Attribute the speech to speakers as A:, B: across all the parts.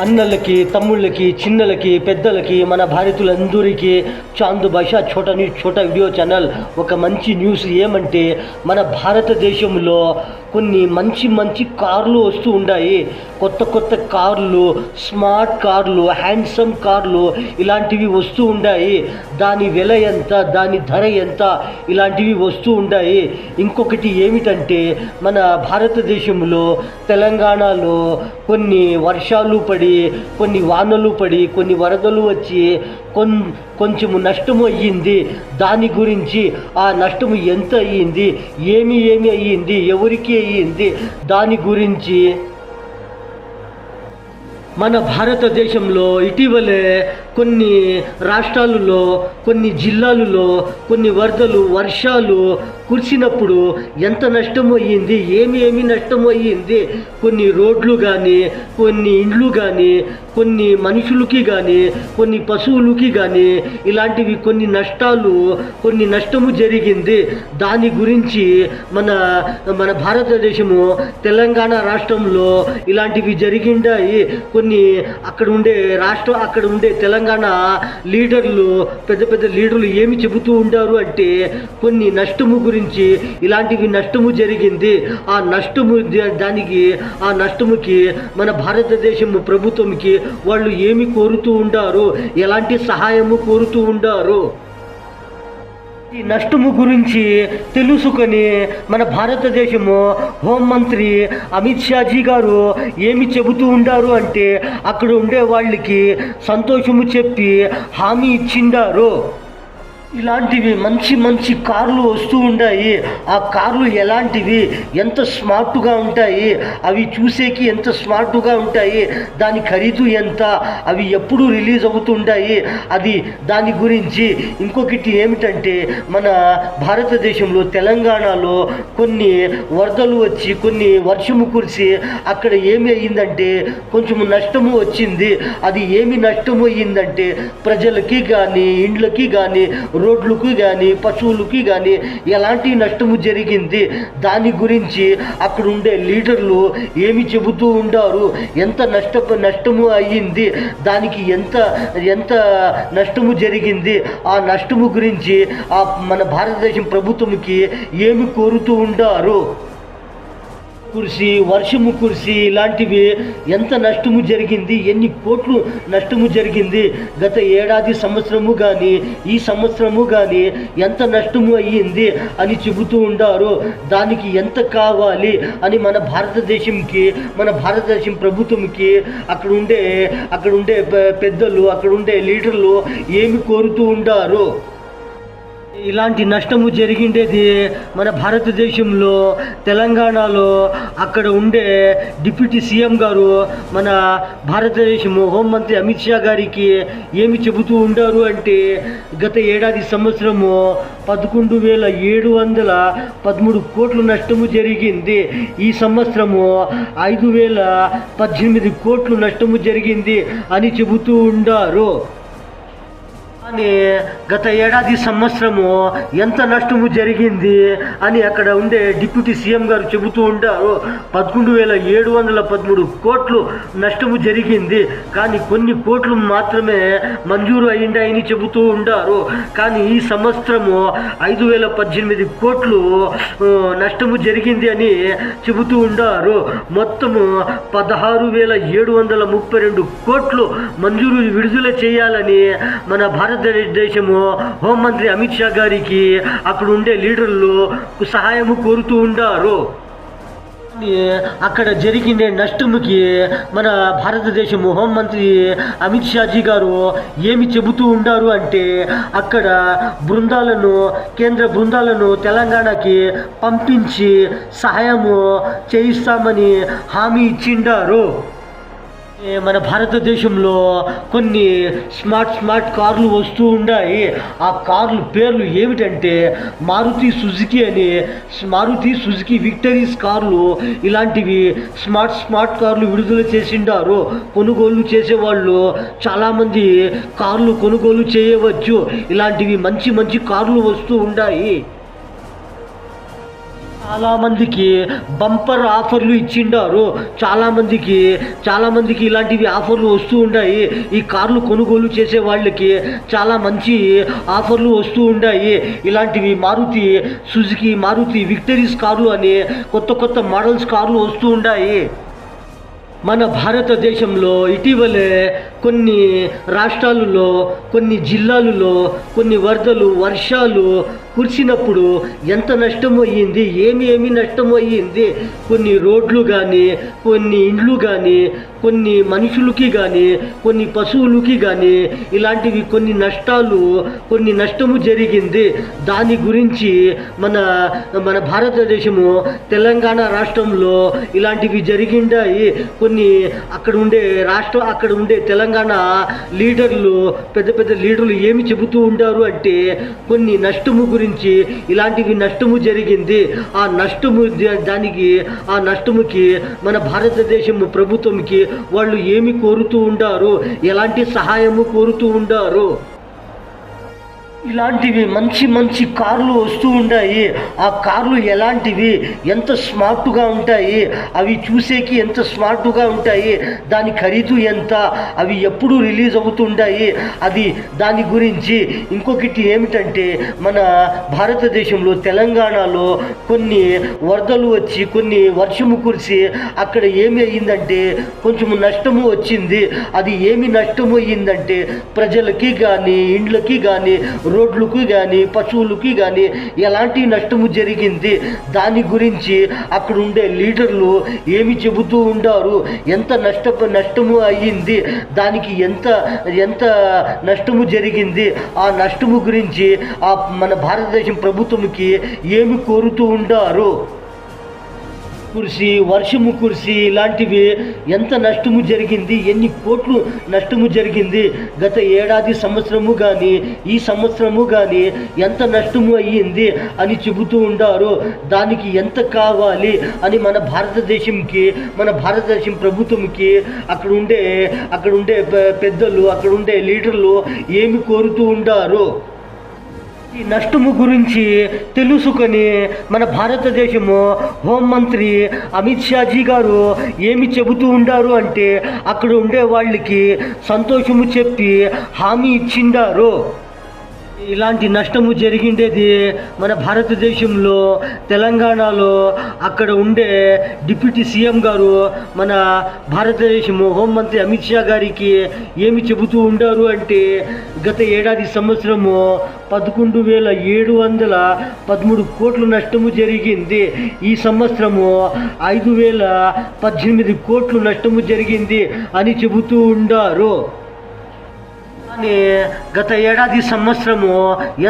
A: అన్నలకి తమ్ముళ్ళకి చిన్నలకి పెద్దలకి మన భారతీయులందరికీ చాందు భాష చోట న్యూస్ చోట వీడియో ఛానల్ ఒక మంచి న్యూస్ ఏమంటే మన భారతదేశంలో కొన్ని మంచి మంచి కార్లు వస్తూ ఉన్నాయి కొత్త కొత్త కార్లు స్మార్ట్ కార్లు హ్యాండ్సమ్ కార్లు ఇలాంటివి వస్తూ ఉన్నాయి దాని వెల ఎంత దాని ధర ఎంత ఇలాంటివి వస్తూ ఉన్నాయి ఇంకొకటి ఏమిటంటే మన భారతదేశంలో తెలంగాణలో కొన్ని వర్షాలు పడి కొన్ని వానలు పడి కొన్ని వరదలు వచ్చి కొన్ కొంచెము నష్టము అయ్యింది. దాని గురించి ఆ నష్టము ఎంత అయ్యింది? ఏమి ఏమి అయ్యింది? ఎవరికి అయ్యింది? దాని గురించి మన భారతదేశంలో ఇటీవలే కొన్ని రాష్ట్రాలలో కొన్ని జిల్లాలలో కొన్ని వరదలు వర్షాలు కురిసినప్పుడు ఎంత నష్టం అయ్యింది ఏమి ఏమి నష్టం అయ్యింది కొన్ని రోడ్లు కానీ కొన్ని ఇండ్లు కానీ కొన్ని మనుషులకి కానీ కొన్ని పశువులకి కానీ ఇలాంటివి కొన్ని నష్టాలు కొన్ని నష్టము జరిగింది. దాని గురించి మన మన భారతదేశము తెలంగాణ రాష్ట్రంలో ఇలాంటివి జరిగిండాయి. కొన్ని అక్కడ ఉండే రాష్ట్రం అక్కడ ఉండే తెలంగాణ లీడర్లు పెద్ద పెద్ద లీడర్లు ఏమి చెబుతూ ఉంటారు అంటే కొన్ని నష్టము గురించి ఇలాంటివి నష్టము జరిగింది. ఆ నష్టము దానికి ఆ నష్టముకి మన భారతదేశం ప్రభుత్వంకి వాళ్ళు ఏమి కోరుతూ ఉంటారు ఎలాంటి సహాయము కోరుతూ ఉంటారు ఈ నష్టము గురించి తెలుసుకొని మన భారతదేశము హోంమంత్రి అమిత్ షాజీ గారు ఏమి చెబుతూ ఉండారు అంటే అక్కడ ఉండే వాళ్ళకి సంతోషము చెప్పి హామీ ఇచ్చిండారు. ఇలాంటివి మంచి మంచి కార్లు వస్తూ ఉంటాయి. ఆ కార్లు ఎలాంటివి? ఎంత స్మార్ట్గా ఉంటాయి? అవి చూసేకి ఎంత స్మార్ట్గా ఉంటాయి? దాని ఖరీదు ఎంత? అవి ఎప్పుడు రిలీజ్ అవుతుంటాయి? అది దాని గురించి ఇంకొకటి ఏమిటంటే మన భారతదేశంలో తెలంగాణలో కొన్ని వరదలు వచ్చి కొన్ని వర్షము కురిసి అక్కడ ఏమి అయ్యిందంటే కొంచెం నష్టము వచ్చింది. అది ఏమి నష్టము అయ్యిందంటే ప్రజలకి కానీ ఇండ్లకి కానీ రోడ్లకి కానీ పశువులకి కానీ ఎలాంటి నష్టము జరిగింది? దాని గురించి అక్కడ ఉండే లీడర్లు ఏమి చెబుతూ ఉండారు? ఎంత నష్ట నష్టము అయ్యింది? దానికి ఎంత ఎంత నష్టము జరిగింది? ఆ నష్టము గురించి ఆ మన భారతదేశం ప్రభుత్వంకి ఏమి కోరుతూ ఉండారు? కురిసి వర్షము కురిసి ఇలాంటివి ఎంత నష్టము జరిగింది ఎన్ని కోట్లు నష్టము జరిగింది గత ఏడాది సంవత్సరము కానీ ఈ సంవత్సరము కానీ ఎంత నష్టము అయ్యింది అని చెబుతూ ఉండారు. దానికి ఎంత కావాలి అని మన భారతదేశంకి మన భారతదేశం ప్రభుత్వంకి అక్కడ ఉండే అక్కడ ఉండే పెద్దలు అక్కడ ఉండే లీడర్లు ఏమి కోరుతూ ఉండారు? ఇలాంటి నష్టము జరిగిండేది మన భారతదేశంలో తెలంగాణలో. అక్కడ ఉండే డిప్యూటీ సీఎం గారు మన భారతదేశము హోంమంత్రి అమిత్ షా గారికి ఏమి చెబుతూ ఉండారు అంటే గత ఏడాది సంవత్సరము పదకొండు వేల ఏడు వందల పదమూడు కోట్లు నష్టము జరిగింది. ఈ సంవత్సరము ఐదు వేల పద్దెనిమిది కోట్లు నష్టము జరిగింది అని చెబుతూ ఉండారు. కానీ గత ఏడాది సంవత్సరము ఎంత నష్టము జరిగింది అని అక్కడ ఉండే డిప్యూటీ సీఎం గారు చెబుతూ ఉంటారు. పదకొండు వేల ఏడు వందల పదమూడు కోట్లు నష్టము జరిగింది. కానీ కొన్ని కోట్లు మాత్రమే మంజూరు అయిండాయని చెబుతూ ఉంటారు. కానీ ఈ సంవత్సరము ఐదు వేల పద్దెనిమిది కోట్లు నష్టము జరిగింది అని చెబుతూ ఉంటారు. మొత్తము పదహారు వేల ఏడు వందల ముప్పై రెండు కోట్లు మంజూరు విడుదల చేయాలని మన భారత భారతదేశము హోంమంత్రి అమిత్ షా గారికి అక్కడ ఉండే లీడర్లు సహాయము కోరుతూ ఉండారు. అక్కడ జరిగిన నష్టముకి మన భారతదేశము హోంమంత్రి అమిత్ షాజీ గారు ఏమి చెబుతూ ఉండారు అంటే అక్కడ బృందాలను కేంద్ర బృందాలను తెలంగాణకి పంపించి సహాయము చేయిస్తామని హామీ ఇచ్చిండారు. మన భారతదేశంలో కొన్ని స్మార్ట్ స్మార్ట్ కార్లు వస్తూ ఉన్నాయి ఆ కార్లు పేర్లు ఏమిటంటే మారుతి సుజుకి అని మారుతి సుజుకి విక్టరీస్ కార్లు. ఇలాంటివి స్మార్ట్ స్మార్ట్ కార్లు విడుదల చేసిండారు. కొనుగోలు చేసేవాళ్ళు చాలామంది కార్లు కొనుగోలు చేయవచ్చు. ఇలాంటివి మంచి మంచి కార్లు వస్తూ ఉన్నాయి చాలామందికి బంపర్ ఆఫర్లు ఇచ్చిండారు. చాలామందికి చాలామందికి ఇలాంటివి ఆఫర్లు వస్తూ ఉన్నాయి ఈ కార్లు కొనుగోలు చేసే వాళ్ళకి చాలా మంచి ఆఫర్లు వస్తూ ఉన్నాయి ఇలాంటివి మారుతి సుజుకి మారుతి విక్టరీస్ కార్లు అని కొత్త కొత్త మోడల్స్ కార్లు వస్తూ ఉన్నాయి మన భారతదేశంలో ఇటీవలే కొన్ని రాష్ట్రాలలో కొన్ని జిల్లాలలో కొన్ని వరదలు వర్షాలు కురిసినప్పుడు ఎంత నష్టం అయ్యింది ఏమి ఏమి నష్టం అయ్యింది కొన్ని రోడ్లు కానీ కొన్ని ఇండ్లు కానీ కొన్ని మనుషులకి కానీ కొన్ని పశువులకి కానీ ఇలాంటివి కొన్ని నష్టాలు కొన్ని నష్టము జరిగింది. దాని గురించి మన మన భారతదేశము తెలంగాణ రాష్ట్రంలో ఇలాంటివి జరిగిండాయి. కొన్ని అక్కడ ఉండే రాష్ట్ర అక్కడ ఉండే తెలంగాణ తెలంగాణ లీడర్లు పెద్ద పెద్ద లీడర్లు ఏమి చెబుతూ ఉంటారు అంటే కొన్ని నష్టము గురించి ఇలాంటివి నష్టము జరిగింది. ఆ నష్టము దానికి ఆ నష్టముకి మన భారతదేశం ప్రభుత్వంకి వాళ్ళు ఏమి కోరుతూ ఉంటారు ఎలాంటి సహాయము కోరుతూ ఉంటారు ఇలాంటివి మంచి మంచి కార్లు వస్తూ ఉంటాయి. ఆ కార్లు ఎలాంటివి? ఎంత స్మార్ట్గా ఉంటాయి? అవి చూసేకి ఎంత స్మార్ట్గా ఉంటాయి? దాని ఖరీదు ఎంత? అవి ఎప్పుడు రిలీజ్ అవుతుంటాయి? అది దాని గురించి ఇంకొకటి ఏమిటంటే మన భారతదేశంలో తెలంగాణలో కొన్ని వరదలు వచ్చి కొన్ని వర్షము కురిసి అక్కడ ఏమి అయ్యిందంటే కొంచెం నష్టము వచ్చింది. అది ఏమి నష్టము అయ్యిందంటే ప్రజలకి కానీ ఇండ్లకి కానీ రోడ్లకు కానీ పశువులకి కానీ ఎలాంటి నష్టము జరిగింది? దాని గురించి అక్కడ ఉండే లీడర్లు ఏమి చెబుతూ ఉండారు? ఎంత నష్ట నష్టము అయ్యింది? దానికి ఎంత ఎంత నష్టము జరిగింది? ఆ నష్టము గురించి ఆ మన భారతదేశం ప్రభుత్వంకి ఏమి కోరుతూ ఉండారు? కురిసి వర్షము కురిసి ఇలాంటివి ఎంత నష్టము జరిగింది ఎన్ని కోట్లు నష్టము జరిగింది గత ఏడాది సంవత్సరము కానీ ఈ సంవత్సరము కానీ ఎంత నష్టము అయ్యింది అని చెబుతూ ఉండారు. దానికి ఎంత కావాలి అని మన భారతదేశంకి మన భారతదేశం ప్రభుత్వంకి అక్కడ ఉండే అక్కడ ఉండే పెద్దలు అక్కడ ఉండే లీడర్లు ఏమి కోరుతూ ఉండారు? ఈ నష్టము గురించి తెలుసుకొని మన భారతదేశము హోంమంత్రి అమిత్ షాజీ గారు ఏమి చెబుతూ ఉండారు అంటే అక్కడ ఉండే వాళ్ళకి సంతోషము చెప్పి హామీ ఇచ్చిండారు. ఇలాంటి నష్టము జరిగిండేది మన భారతదేశంలో తెలంగాణలో. అక్కడ ఉండే డిప్యూటీ సీఎం గారు మన భారతదేశము హోంమంత్రి అమిత్ షా గారికి ఏమి చెబుతూ ఉండారు అంటే గత ఏడాది సంవత్సరము పదకొండు వేల ఏడు వందల పదమూడు కోట్లు నష్టము జరిగింది. ఈ సంవత్సరము ఐదు వేల పద్దెనిమిది కోట్లు నష్టము జరిగింది అని చెబుతూ ఉండారు. గత ఏడాది సంవత్సరము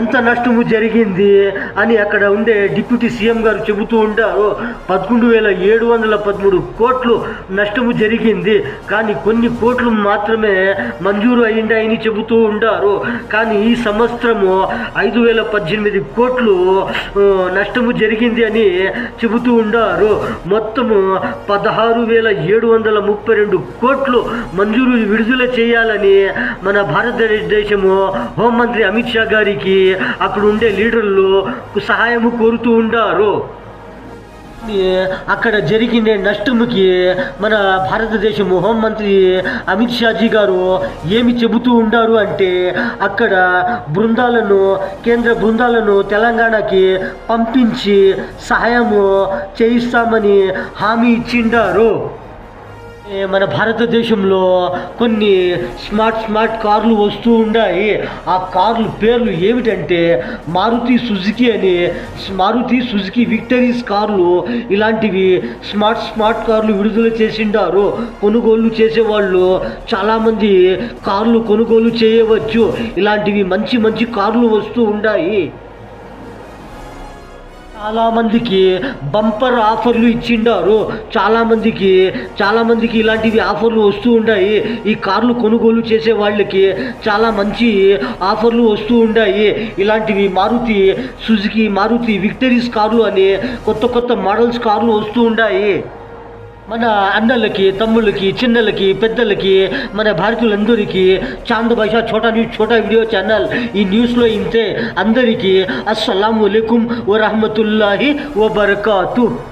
A: ఎంత నష్టము జరిగింది అని అక్కడ ఉండే డిప్యూటీ సీఎం గారు చెబుతూ ఉంటారు. పదకొండు వేల ఏడు వందల పదమూడు కోట్లు నష్టము జరిగింది. కానీ కొన్ని కోట్లు మాత్రమే మంజూరు అయ్యిండాయని చెబుతూ ఉంటారు. కానీ ఈ సంవత్సరము ఐదు వేల పద్దెనిమిది కోట్లు నష్టము జరిగింది అని చెబుతూ ఉండారు మొత్తము పదహారు వేల ఏడు వందల ముప్పై రెండు కోట్లు మంజూరు విడుదల చేయాలని మన భారత భారతదేశము హోంమంత్రి అమిత్ షా గారికి అక్కడ ఉండే లీడర్లు సహాయము కోరుతూ ఉండారు. అక్కడ జరిగిన నష్టముకి మన భారతదేశము హోంమంత్రి అమిత్ షాజీ గారు ఏమి చెబుతూ ఉండారు అంటే అక్కడ బృందాలను కేంద్ర బృందాలను తెలంగాణకి పంపించి సహాయము చేయిస్తామని హామీ ఇచ్చిండారు. మన భారతదేశంలో కొన్ని స్మార్ట్ స్మార్ట్ కార్లు వస్తూ ఉన్నాయి ఆ కార్లు పేర్లు ఏమిటంటే మారుతి సుజుకి అని మారుతి సుజుకి విక్టరీస్ కార్లు. ఇలాంటివి స్మార్ట్ స్మార్ట్ కార్లు విడుదల చేసిండారు. కొనుగోలు చేసేవాళ్ళు చాలామంది కార్లు కొనుగోలు చేయవచ్చు. ఇలాంటివి మంచి మంచి కార్లు వస్తూ ఉన్నాయి చాలామందికి బంపర్ ఆఫర్లు ఇచ్చిండారు. చాలామందికి చాలామందికి ఇలాంటివి ఆఫర్లు వస్తూ ఉంటాయి ఈ కార్లు కొనుగోలు చేసే వాళ్ళకి చాలా మంచి ఆఫర్లు వస్తూ ఉంటాయి ఇలాంటివి మారుతి సుజుకి మారుతి విక్టరీస్ కార్లు అని కొత్త కొత్త మోడల్స్ కార్లు వస్తూ ఉంటాయి మన అన్నలకి తమ్ముళ్ళకి చిన్నలకి పెద్దలకి మన భారతీయులందరికీ చాంద్ భాష Chhota news Chhota video channel. ఈ న్యూస్లో ఇంతే. అందరికీ అస్సలం వలైకుం వరహమతుల్లాహి వబర్కాతు.